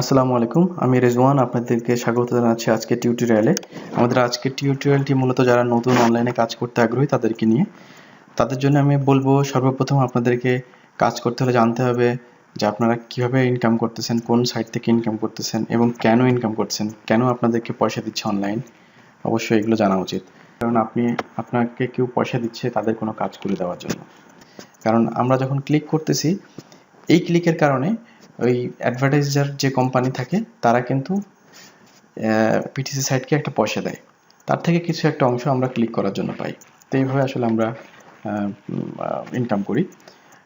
আসসালামু আলাইকুম, আমি রেজওয়ান, আপনাদেরকে স্বাগত জানাচ্ছি আজকে টিউটোরিয়ালে আমাদের আজকের টিউটোরিয়ালটি মূলত যারা নতুন অনলাইনে কাজ করতে আগ্রহী, তাদেরকে নিয়ে। তাদের জন্য আমি বলব, সর্বপ্রথম আপনাদেরকে কাজ করতে হলে জানতে হবে যে আপনারা কীভাবে ইনকাম করতেছেন, কোন সাইট থেকে ইনকাম করতেছেন এবং কেন ইনকাম করতেছেন কেন আপনাদেরকে পয়সা দিচ্ছে অনলাইন অবশ্যই এগুলো জানা উচিত। কারণ আপনি, আপনাকে কেউ পয়সা দিচ্ছে তাদের কোনো কাজ করে দেওয়ার জন্য। কারণ আমরা যখন ক্লিক করতেছি, এই ক্লিকের কারণে ওই অ্যাডভার্টাইজার যে কোম্পানি থাকে, তারা কিন্তু পিটিসি সাইটকে একটা পয়সা দেয়। তার থেকে কিছু একটা অংশ আমরা ক্লিক করার জন্য পাই। তো এইভাবে আসলে আমরা ইনকাম করি।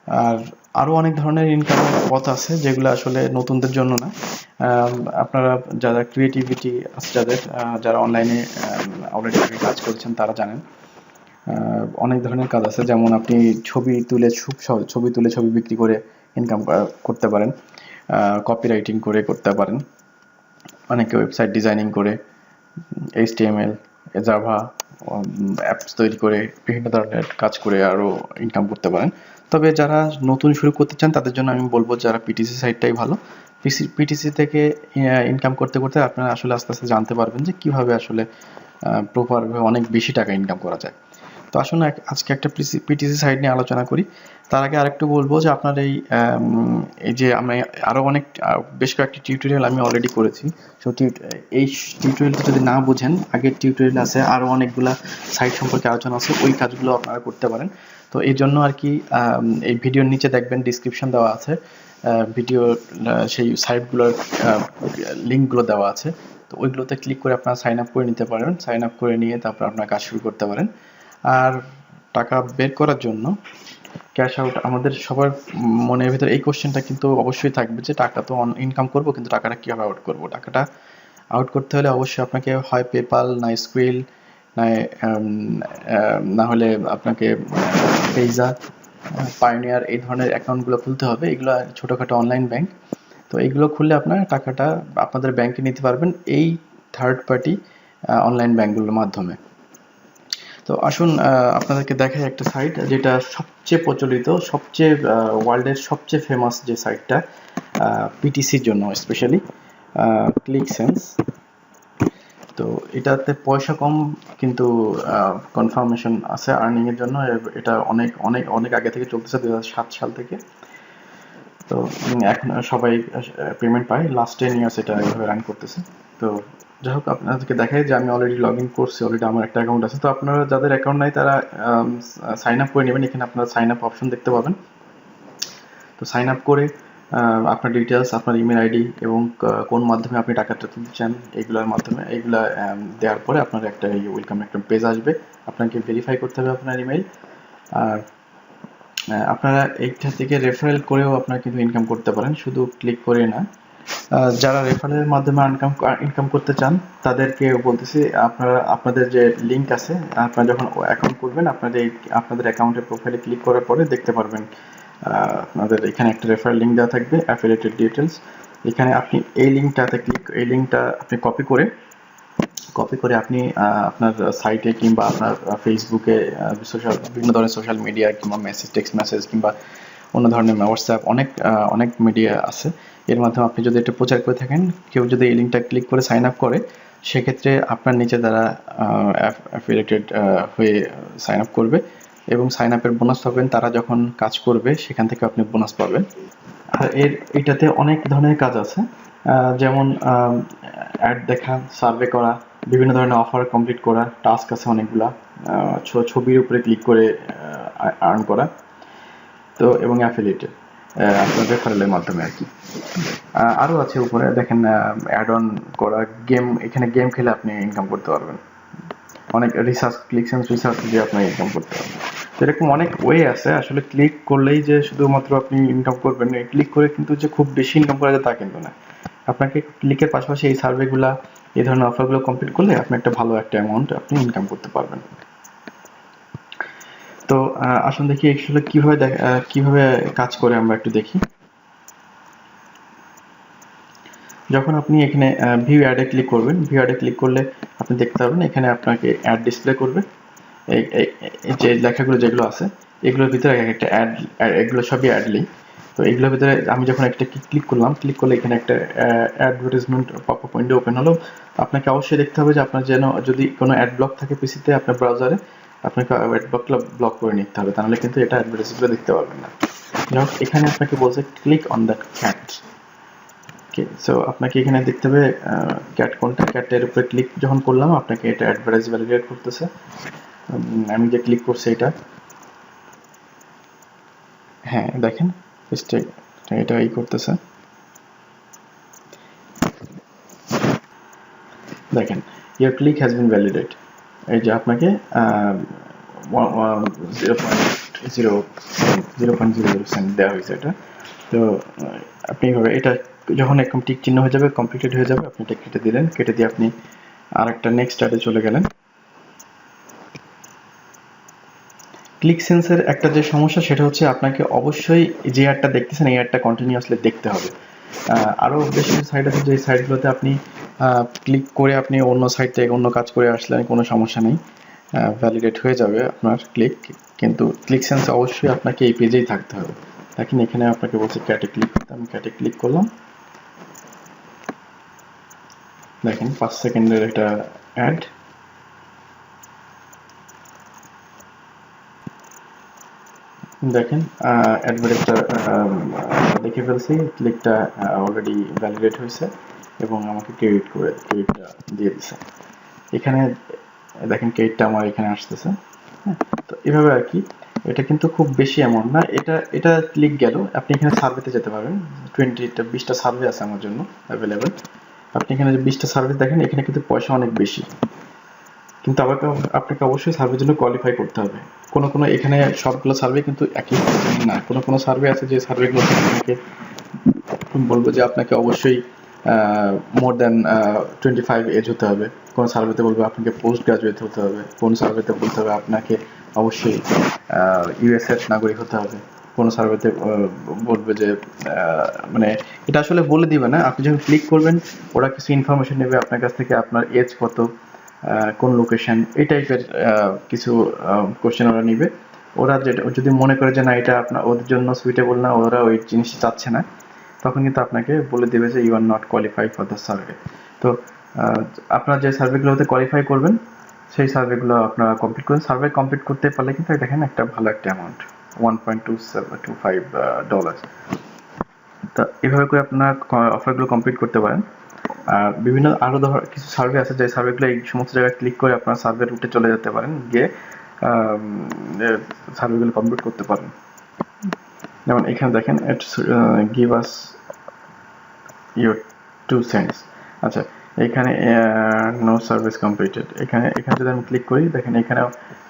আর আরও অনেক ধরনের ইনকামের পথ আছে, যেগুলো আসলে নতুনদের জন্য না। আপনারা যারা ক্রিয়েটিভিটি আছে, যাদের যারা অনলাইনে অলরেডি কাজ করছেন, তারা জানেন। অনেক ধরনের কাজ আছে। যেমন আপনি ছবি তুলে ছবি তুলে ছবি বিক্রি করে ইনকাম করতে পারেন কপি রাইটিং করে করতে পারেন, অনেকে ওয়েবসাইট ডিজাইনিং করে এইচটিএমএল জাভা অ্যাপস তৈরি করে, বিভিন্ন ধরনের কাজ করে আরও ইনকাম করতে পারেন। তবে যারা নতুন শুরু করতে চান, তাদের জন্য আমি বলব যারা পিটিসি সাইটটাই ভালো। পিসি পিটিসি থেকে ইনকাম করতে করতে আপনারা আসলে আস্তে আস্তে জানতে পারবেন যে কীভাবে আসলে প্রপারভাবে অনেক বেশি টাকা ইনকাম করা যায়। তো আসুন আজকে একটা পিটিসি সাইট নিয়ে আলোচনা করি। তার আগে আরেকটু বলব যে আপনার এই এই যে আমি আরও অনেক বেশ কয়েকটি টিউটোরিয়াল আমি অলরেডি করেছি। সো এই টিউটোরিয়ালটা যদি না বুঝেন, আগের টিউটোরিয়াল আছে আরও অনেকগুলা সাইট সম্পর্কে আলোচনা আছে, ওই কাজগুলো আপনারা করতে পারেন। তো এই জন্য আর কি এই ভিডিওর নিচে দেখবেন ডিসক্রিপশন দেওয়া আছে। ভিডিও সেই সাইটগুলোর লিঙ্কগুলো দেওয়া আছে। তো ওইগুলোতে ক্লিক করে আপনারা সাইন আপ করে নিতে পারেন। সাইন আপ করে নিয়ে তারপর আপনার কাজ শুরু করতে পারেন। আর টাকা বের করার জন্য ক্যাশ আউট আমাদের সবার মনের ভিতরে এই কোশ্চেনটা কিন্তু অবশ্যই থাকবে যে টাকা তো ইনকাম করব, কিন্তু টাকাটা কীভাবে আউট করব? টাকাটা আউট করতে হলে অবশ্যই আপনাকে হয় পেপাল না স্কুইল না না হলে আপনাকে পেজা পাইনিয়ার এই ধরনের অ্যাকাউন্টগুলো খুলতে হবে। এগুলো ছোটোখাটো অনলাইন ব্যাংক তো এইগুলো খুললে আপনার টাকাটা আপনাদের ব্যাংকে নিতে পারবেন এই থার্ড পার্টি অনলাইন ব্যাংকগুলোর মাধ্যমে। তো আসুন আপনাদেরকে দেখাই একটা সাইট যেটা সবচেয়ে প্রচলিত, সবচেয়ে ওয়ার্ল্ডের সবচেয়ে ফেমাস যে সাইটটা পিটিসির জন্য স্পেশালি ক্লিক সেন্স তো এটাতে পয়সা কম, কিন্তু কনফার্মেশন আছে আর্নিং এর জন্য। এটা অনেক অনেক অনেক আগে থেকে চলতেছে দুই হাজার সাত সাল থেকে। তো এখন সবাই পেমেন্ট পায়। লাস্ট টেন ইয়ার্স এটা এইভাবে রান করতেছে। তো যাই হোক, আপনাদেরকে দেখাই যে আমি অলরেডি লগ ইন করছি অলরেডি আমার একটা অ্যাকাউন্ট আছে। তো আপনারা যাদের অ্যাকাউন্ট নাই, তারা সাইন আপ করে নেবেন। এখানে আপনারা সাইন আপ অপশন দেখতে পাবেন। তো সাইন আপ করে আপনার ডিটেলস আপনার ইমেল আইডি এবং কোন মাধ্যমে আপনি টাকাটা তুলতে চান এইগুলোর মাধ্যমে এইগুলো দেওয়ার পরে আপনার একটা ওয়েলকাম একটা পেজ আসবে। আপনাকে ভেরিফাই করতে হবে আপনার ইমেল আর আপনারা এইটা থেকে রেফারেল করেও আপনারা কিন্তু ইনকাম করতে পারেন। শুধু ক্লিক করে না যারা রেফারেলের মাধ্যমে ইনকাম ইনকাম করতে চান, তাদেরকে বলতেছি, আপনারা, আপনাদের যে লিঙ্ক আছে, আপনারা যখন অ্যাকাউন্ট করবেন আপনাদের আপনাদের অ্যাকাউন্টের প্রোফাইলে ক্লিক করার পরে দেখতে পারবেন আপনাদের এখানে একটা রেফারেল লিঙ্ক দেওয়া থাকবে অ্যাফিলেটেড ডিটেলস এখানে আপনি এই লিঙ্কটাতে ক্লিক এই লিঙ্কটা আপনি কপি করে কপি করে আপনি আপনার সাইটে কিংবা আপনার ফেসবুকে সোশ্যাল বিভিন্ন ধরনের সোশ্যাল মিডিয়া কিংবা মেসেজ টেক্সট মেসেজ কিংবা অন্য ধরনের হোয়াটসঅ্যাপ অনেক অনেক মিডিয়া আছে। এর মাধ্যমে আপনি যদি এটা প্রচার করে থাকেন, কেউ যদি এই লিঙ্কটা ক্লিক করে সাইন আপ করে, সেক্ষেত্রে আপনার নিচে তারা অ্যাফিলেটেড হয়ে সাইন আপ করবে এবং সাইন আপের বোনাস পাবেন। তারা যখন কাজ করবে, সেখান থেকে আপনি বোনাস পাবেন। আর এর, এটাতে অনেক ধরনের কাজ আছে। যেমন অ্যাড দেখা সার্ভে করা, বিভিন্ন ধরনের অফার কমপ্লিট করা টাস্ক আছে অনেকগুলা। ছবির উপরে ক্লিক করে আর্ন করা। তো, এবং অ্যাফিলিয়েটেড আপনার রেফারেলের মাধ্যমে আর কি। আরও আছে উপরে, দেখেন অ্যাড অন করা গেম এখানে গেম খেলে আপনি ইনকাম করতে পারবেন। অনেক রিসার্চ ক্লিক সেন্স রিসার্চ দিয়ে আপনি ইনকাম করতে পারবেন। এরকম অনেক ওয়ে আছে, আসলে ক্লিক করলেই যে শুধুমাত্র আপনি ইনকাম করবেন ক্লিক করে কিন্তু যে খুব বেশি ইনকাম করা যায় তা কিন্তু না। আপনাকে ক্লিকের পাশাপাশি এই সার্ভেগুলা এই ধরনের অফারগুলো কমপ্লিট করলে আপনি একটা ভালো একটা অ্যামাউন্ট আপনি ইনকাম করতে পারবেন। আসুন দেখি আসলে কীভাবে কীভাবে কাজ করে আমরা একটু দেখি। যখন আপনি এখানে ভিউ অ্যাডে ক্লিক করবেন ভিউ অ্যাডে ক্লিক করলে আপনি দেখতে পাবেন এখানে আপনাকে অ্যাড ডিসপ্লে করবে। যে লেখাগুলো যেগুলো আছে, এগুলোর ভিতরে একটা অ্যাড এগুলো সবই অ্যাড লিঙ্ক তো এগুলোর ভিতরে আমি যখন একটা ক্লিক করলাম ক্লিক করলে এখানে একটা advertisement pop up window open হলো। আপনাকে অবশ্যই দেখতে হবে যে আপনার যেন যদি কোনো অ্যাড ব্লক থাকে পিসিতে আপনার ব্রাউজারে আপনাকে অ্যাড ব্লকটা ব্লক করে নিতে হবে। তাহলে কিন্তু এটা অ্যাডভার্টাইজগুলো দেখতে পারবেন না। যাই হোক, এখানে আপনাকে বলছে click on that cat okay so আপনাকে এখানে দেখতে হবে ক্যাট কোনটা? ক্যাটের উপরে ক্লিক যখন করলাম আপনাকে এটা অ্যাডভার্টাইজ ভ্যালিডেট করতেছে। আমি যে ক্লিক করছি এটা হ্যাঁ দেখেন এটা ই করতেছে। দেখেন your click has been validate এই যে আপনাকে দেওয়া হয়েছে এটা। তো আপনি এটা যখন টিক চিহ্ন হয়ে যাবে কমপ্লিটেড হয়ে যাবে, আপনি এটা কেটে দিলেন। কেটে দিয়ে আপনি আর একটা নেক্সট চলে গেলেন। ক্লিক সেন্সের একটা যে সমস্যা, সেটা হচ্ছে আপনাকে অবশ্যই যে অ্যাডটা দেখতেছেন, এই অ্যাডটা কন্টিনিউয়াসলি দেখতে হবে। আহ, আরও বেশ কিছু সাইট আছে যে সাইটগুলোতে আপনি ক্লিক করে আপনি অন্য সাইট থেকে অন্য কাজ করে আসলেন কোনো সমস্যা নেই। ভ্যালিডেট হয়ে যাবে আপনার ক্লিক কিন্তু ক্লিক সেন্স অবশ্যই আপনাকে এই পেজেই থাকতে হবে। দেখেন এখানে আপনাকে বলছে ক্যাটে ক্লিক করতে আমি ক্যাটে ক্লিক করলাম। দেখেন পাঁচ সেকেন্ডের একটা অ্যাড দেখেন অ্যাডভার্টাইজটা দেখে ফেলছি ক্লিকটা অলরেডি ভ্যালিডেট হয়েছে এবং আমাকে ক্রেডিট করে ক্রেডিটটা দিয়ে দিছে। এখানে, দেখেন ক্রেডিটটা আমার এখানে আসতেছে হ্যাঁ? তো এভাবে আর কি, এটা কিন্তু খুব বেশি অ্যামাউন্ট না, এটা এটা ক্লিক গেল, আপনি এখানে সার্ভেতে যেতে পারবেন টোয়েন্টিটা বিশটা সার্ভে আছে আমার জন্য অ্যাভেলেবেল আপনি এখানে যে বিশটা সার্ভে দেখেন, এখানে কিন্তু পয়সা অনেক বেশি। কিন্তু আপনাকে আপনাকে অবশ্যই সার্ভের জন্য কোয়ালিফাই করতে হবে। কোনো কোনো এখানে সবগুলো সার্ভে কিন্তু একই না। কোনো কোনো সার্ভে আছে যে সার্ভেগুলো আপনাকে বলব যে আপনাকে অবশ্যই more than twenty five age হতে হবে। কোন সার্ভেতে বলবে আপনাকে পোস্ট গ্রাজুয়েট হতে হবে। কোন সার্ভেতে বলতে হবে আপনাকে অবশ্যই ইউএস এর নাগরিক হতে হবে। কোন সার্ভেতে বলবে যে মানে এটা আসলে বলে দিবে না। আপনি যখন ক্লিক করবেন, ওরা কিছু ইনফরমেশন নেবে আপনার কাছ থেকে, আপনার এজ কত কোন লোকেশন এই টাইপের কিছু কোশ্চেন ওরা নিবে। ওরা যেটা যদি মনে করে যে না, এটা আপনার ওদের জন্য সুইটেবল না, ওরা ওই জিনিসটা চাচ্ছে না, তখন কিন্তু আপনাকে বলে দেবে যে you are not qualify for the survey তো আপনার যে সার্ভেগুলোতে কোয়ালিফাই করবেন, সেই সার্ভেগুলো আপনারা কমপ্লিট করুন। সার্ভে কমপ্লিট করতে পারলে কিন্তু দেখেন একটা ভালো একটা amount one point two two five dollar তা, এভাবে করে আপনার অফারগুলো কমপ্লিট করতে পারেন। বিভিন্ন আরও ধর কিছু সার্ভে আছে, যে সার্ভেগুলো এই সমস্ত জায়গায় ক্লিক করে আপনার সার্ভে রুটে চলে যেতে পারেন, গিয়ে সার্ভেগুলো কমপ্লিট করতে পারেন। যেমন এখানে দেখেন give us your two cents আচ্ছা এখানে নো সার্ভিস কমপ্লিটেড এখানে এখানে যদি আমি ক্লিক করি, দেখেন এখানে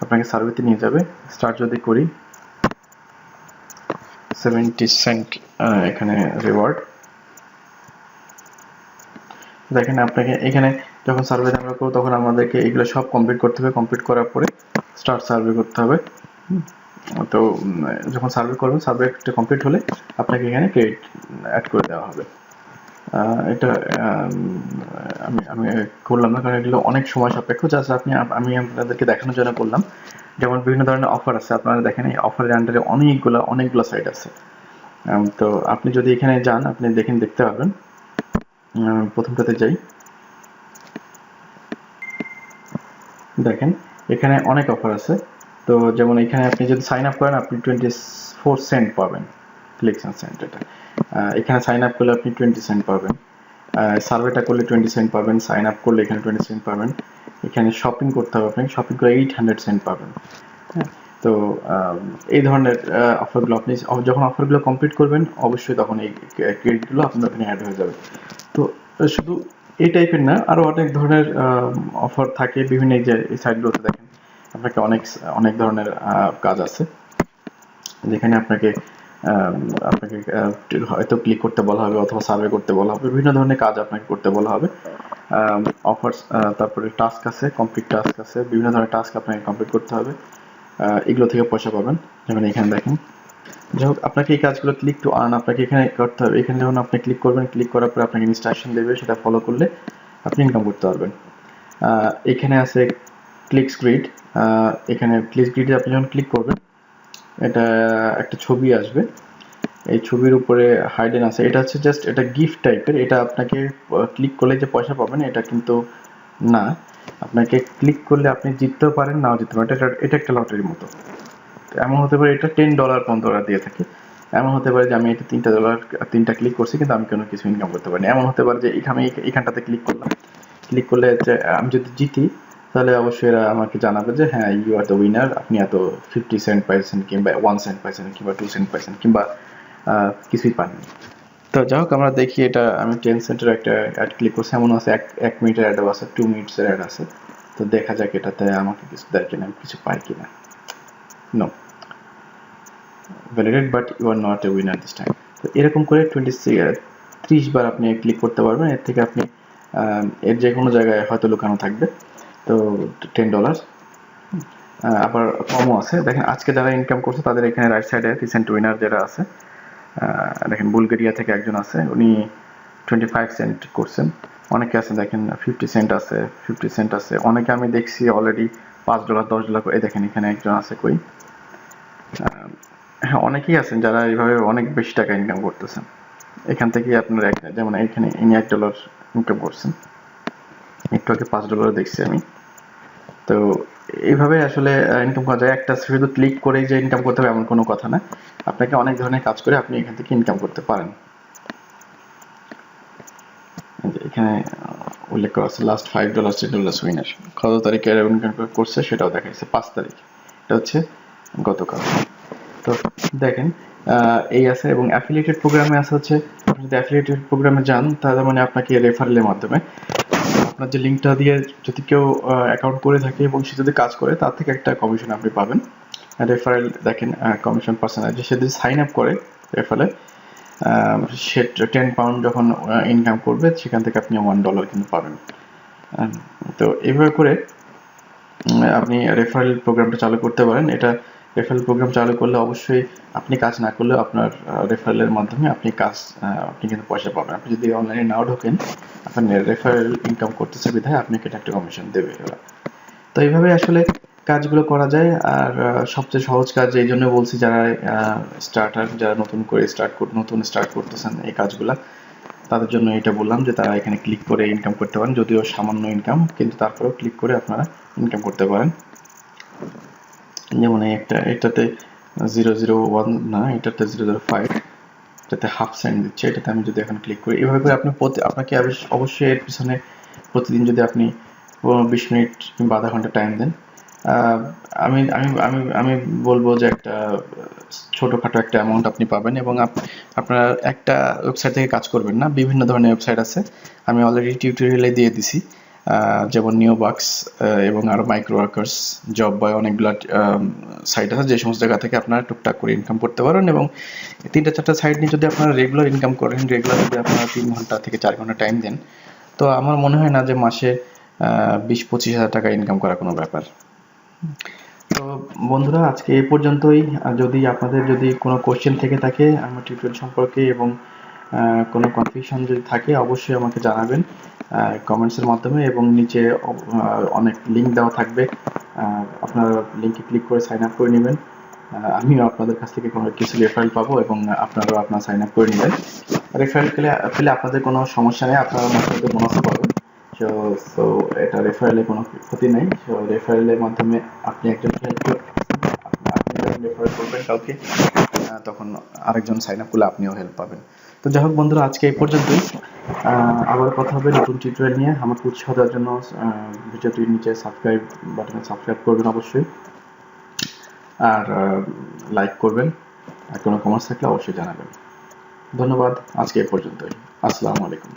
আপনাকে সার্ভেতে নিয়ে যাবে। স্টার্ট যদি করি সেভেন্টি সেন্ট এখানে রিওয়ার্ড দেখেন আপনাকে, এখানে যখন সার্ভে আমরা করব, তখন আমাদেরকে এগুলো সব কমপ্লিট করতে হবে। কমপ্লিট করার পরে স্টার্ট সার্ভে করতে হবে। তো যখন সার্ভে করবেন সার্ভেটা কমপ্লিট হলে আপনাকে এখানে ক্রেডিট অ্যাড করে দেওয়া হবে। এটা, আমি আমি করলাম না, কারণ এগুলো অনেক সময় সাপেক্ষ। জাস্ট আপনি আমি আপনাদেরকে দেখানোর জন্য করলাম। যেমন বিভিন্ন ধরনের অফার আছে। আপনারা দেখেন, এই অফারের আন্ডারে অনেকগুলো অনেকগুলো সাইট আছে। তো আপনি যদি এখানে যান, আপনি দেখেন, দেখতে পাবেন প্রথমটাতে যাই। দেখেন, এখানে অনেক অফার আছে। তো যেমন এখানে আপনি যদি সাইন আপ করেন, আপনি টোয়েন্টি ফোর সেন্ট পাবেন ক্লিকশন সেন্ট এটা এখানে সাইন আপ করলে আপনি টোয়েন্টি সেন্ট পাবেন। সার্ভেটা করলে টোয়েন্টি সেন্ট পাবেন সাইন আপ করলে এখানে টোয়েন্টি সেন্ট পাবেন। এখানে শপিং করতে হবে আপনি শপিং করে এইট হান্ড্রেড সেন্ট পাবেন। হ্যাঁ তো এই ধরনের অফারগুলো আপনি যখন অফারগুলো কমপ্লিট করবেন, অবশ্যই তখন এই ক্রেডিটগুলো আপনার ওখানে অ্যাড হয়ে যাবে। তো শুধু এই টাইপের না, আরও অনেক ধরনের অফার থাকে, বিভিন্ন যে, এই সাইটগুলোতে দেখেন, আপনাকে অনেক অনেক ধরনের কাজ আছে। যেখানে আপনাকে আপনাকে হয়তো ক্লিক করতে বলা হবে অথবা সার্ভে করতে বলা হবে, বিভিন্ন ধরনের কাজ আপনাকে করতে বলা হবে। অফার্স তারপরে টাস্ক আছে কমপ্লিট টাস্ক আছে, বিভিন্ন ধরনের টাস্ক আপনাকে কমপ্লিট করতে হবে। এগুলো থেকে পয়সা পাবেন। যেমন এখানে দেখেন। যাই হোক, আপনাকে এই কাজগুলো ক্লিক টু আর্ন আপনাকে এখানে করতে হবে। এখানে যখন আপনি ক্লিক করবেন ক্লিক করার পরে আপনাকে ইনস্ট্রাকশন দেবে, সেটা ফলো করলে আপনি ইনকাম করতে পারবেন। এখানে আছে ক্লিক স্ক্রিড এখানে ক্লিক স্ক্রিডে আপনি যখন ক্লিক করবেন, এটা একটা ছবি আসবে। এই ছবির উপরে হাইডেন আছে। এটা হচ্ছে জাস্ট এটা গিফট টাইপের এটা আপনাকে ক্লিক করলে যে পয়সা পাবেন, এটা কিন্তু না। আপনাকে ক্লিক করলে আপনি জিততেও পারেন, নাও জিততে পারেন। এটা এটা একটা লটারির মতো। এমন হতে পারে এটা টেন ডলার পর্যন্ত ওরা দিয়ে থাকে। এমন হতে পারে যে আমি এটা তিনটা ডলার তিনটা ক্লিক করছি, কিন্তু আমি কোনো কিছু ইনকাম করতে পারিনি। এমন হতে পারে যে এখানে এখানটাতে ক্লিক করলাম। ক্লিক করলে আমি যদি জিতি, তাহলে অবশ্যই এরা আমাকে জানাবে যে হ্যাঁ ইউ আর দ্য উইনার আপনি এত ফিফটি সেন্ট পাইছেন কিংবা ওয়ান সেন্ট পাইছেন কিংবা টু সেন্ট পাইছেন কিংবা কিছুই পাননি। তো যাই হোক, আমরা দেখি এটা, আমি টেন সেন্টের একটা অ্যাড ক্লিক করছি। এমন আছে, এক এক মিনিটের অ্যাডও আছে টু মিনিটসের অ্যাড আছে। তো দেখা যাক এটাতে আমাকে কিছু দেয় কিনা, আমি কিছু পাই কিনা। No validate but you are not a winner this time তো এরকম করে টোয়েন্টি ত্রিশ বার আপনি ক্লিক করতে পারবেন। এর থেকে আপনি এর যে কোনো জায়গায় হয়তো লুকানো থাকবে। তো টেন ডলার আবার কমও আছে। দেখেন, আজকে যারা ইনকাম করছে, তাদের এখানে রাইট সাইডে রিসেন্ট উইনার যারা আছে দেখেন বুলগেরিয়া থেকে একজন আছে, উনি টোয়েন্টি ফাইভ সেন্ট করছেন। অনেকে আছে, দেখেন ফিফটি সেন্ট আছে ফিফটি সেন্ট আছে। অনেকে আমি দেখছি অলরেডি পাঁচ ডলার দশ ডলার করে। দেখেন, এখানে একজন আছে কই? হ্যাঁ অনেকেই আছেন যারা এইভাবে অনেক বেশি টাকা ইনকাম করতেছেন। এখান থেকে আপনার এক যেমন এখানে ইনি এক ডলার ইনকাম করছেন। একটু আগে পাঁচ ডলার দেখছি আমি। তো এইভাবে আসলে ইনকাম করা যায়। একটা শুধু ক্লিক করেই যে ইনকাম করতে হবে এমন কোনো কথা না। আপনাকে অনেক ধরনের কাজ করে আপনি এখান থেকে ইনকাম করতে পারেন। এখানে উল্লেখ করা আছে last five dollar ten dollar winner কত তারিখে ইনকাম করছে সেটাও দেখাইছে পাঁচ তারিখ। এটা হচ্ছে গতকাল। তো দেখেন এই আছে এবং অ্যাফিলিয়েটেড প্রোগ্রামে আছে হচ্ছে, আপনি যদি অ্যাফিলিয়েটেড প্রোগ্রামে যান, তাহলে মানে আপনাকে রেফারেলের মাধ্যমে আপনার যে লিঙ্কটা দিয়ে যদি কেউ অ্যাকাউন্ট করে থাকে এবং সে যদি কাজ করে, তার থেকে একটা কমিশন আপনি পাবেন। রেফারেল দেখেন কমিশন পার্সেন্টেজ সে যদি সাইন আপ করে রেফারেলে সে টেন পাউন্ড যখন ইনকাম করবে, সেখান থেকে আপনি ওয়ান ডলার কিন্তু পাবেন। তো এইভাবে করে আপনি রেফারেল প্রোগ্রামটা চালু করতে পারেন। এটা রেফারেল প্রোগ্রাম চালু করলে অবশ্যই আপনি কাজ না করলেও আপনার রেফারেলের মাধ্যমে আপনি কাজ আপনি কিন্তু পয়সা পাবেন। আপনি যদি অনলাইনে নাও ঢোকেন, আপনার রেফারেল ইনকাম করতেছে বিধায় আপনাকে একটা কমিশন দেবে ওরা তো এইভাবে আসলে কাজগুলো করা যায়। আর সবচেয়ে সহজ কাজ এই জন্য বলছি যারা স্টার্টার যারা নতুন করে স্টার্ট নতুন স্টার্ট করতেছেন এই কাজগুলা, তাদের জন্য এটা বললাম যে তারা এখানে ক্লিক করে ইনকাম করতে পারেন, যদিও সামান্য ইনকাম কিন্তু তারপরেও ক্লিক করে আপনারা ইনকাম করতে পারেন। যেমন একটা, এটাতে জিরো জিরো ওয়ান না, এটাতে জিরো জিরো ফাইভ এটাতে হাফ সেন্ট দিচ্ছে, এটাতে আমি যদি এখন ক্লিক করি, এভাবে করে আপনি প্রতি, আপনাকে অবশ্যই এর পিছনে প্রতিদিন যদি আপনি বিশ মিনিট কিংবা আধা ঘণ্টা টাইম দেন আমি আমি আমি আমি বলব যে একটা ছোটোখাটো একটা অ্যামাউন্ট আপনি পাবেন এবং আপ- আপনার একটা ওয়েবসাইট থেকে কাজ করবেন না, বিভিন্ন ধরনের ওয়েবসাইট আছে, আমি অলরেডি টিউটোরিয়ালে দিয়ে দিছি। যেমন নিও বাক্স এবং আরও মাইক্রো ওয়ার্কার্স জব বয় অনেকগুলো সাইট আছে যে সমস্ত জায়গা থেকে আপনারা টুকটাক করে ইনকাম করতে পারেন এবং তিনটা চারটা সাইট নিয়ে যদি আপনারা রেগুলার ইনকাম করেন রেগুলার যদি আপনারা তিন ঘণ্টা থেকে চার ঘণ্টা টাইম দেন, তো আমার মনে হয় না যে মাসে বিশ পঁচিশ হাজার টাকা ইনকাম করা কোনো ব্যাপার। তো বন্ধুরা, আজকে এ পর্যন্তই। যদি আপনাদের যদি কোনো কোশ্চেন থেকে থাকে, আমার টিউটোরিয়াল সম্পর্কে এবং কোনো কনফিউশন যদি থাকে, অবশ্যই আমাকে জানাবেন। কমেন্টসের মাধ্যমে এবং নিচে অনেক লিঙ্ক দেওয়া থাকবে। আপনারা লিঙ্কে ক্লিক করে সাইন আপ করে নেবেন। আমিও আপনাদের কাছ থেকে কোনো কিছু রেফারেল পাবো এবং আপনারাও আপনার সাইন আপ করে নেবেন। রেফারেল পেলে আপনাদের কোনো সমস্যা নেই, আপনারা আমার সাথে বোনাসও পাবেন সো সো এটা রেফারেলে কোনো ক্ষতি নেই। সো রেফারেলের মাধ্যমে আপনি একজন আপনি যখন রেফারেল করবেন কাউকে তখন আরেকজন সাইন আপ করলে আপনিও হেল্প পাবেন। তো যাই হোক বন্ধুরা, আজকে এই পর্যন্তই। আবার কথা হবে নতুন টিউটোরিয়াল নিয়ে। আমাকে উৎসাহ দেওয়ার জন্য ভিডিওটির নিচে সাবস্ক্রাইব বাটনে সাবস্ক্রাইব করবেন অবশ্যই। আর লাইক করবেন। আর কোনো কমেন্টস থাকলে অবশ্যই জানাবেন। ধন্যবাদ। আজকে এই পর্যন্তই। আসসালামু আলাইকুম।